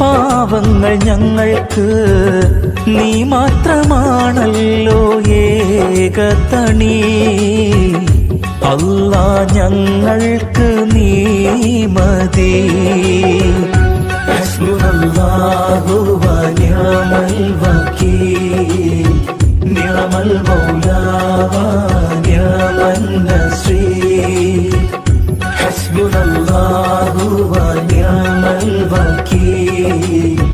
പാവങ്ങൾ ഞങ്ങൾക്ക് നീ മാത്രമാണല്ലോ ഏകതണി. അല്ല ഞങ്ങൾക്ക് നീ മതി. ഹസ്ബുനല്ലാഹു വകീൽ നിഅമൽ മൗ রাখি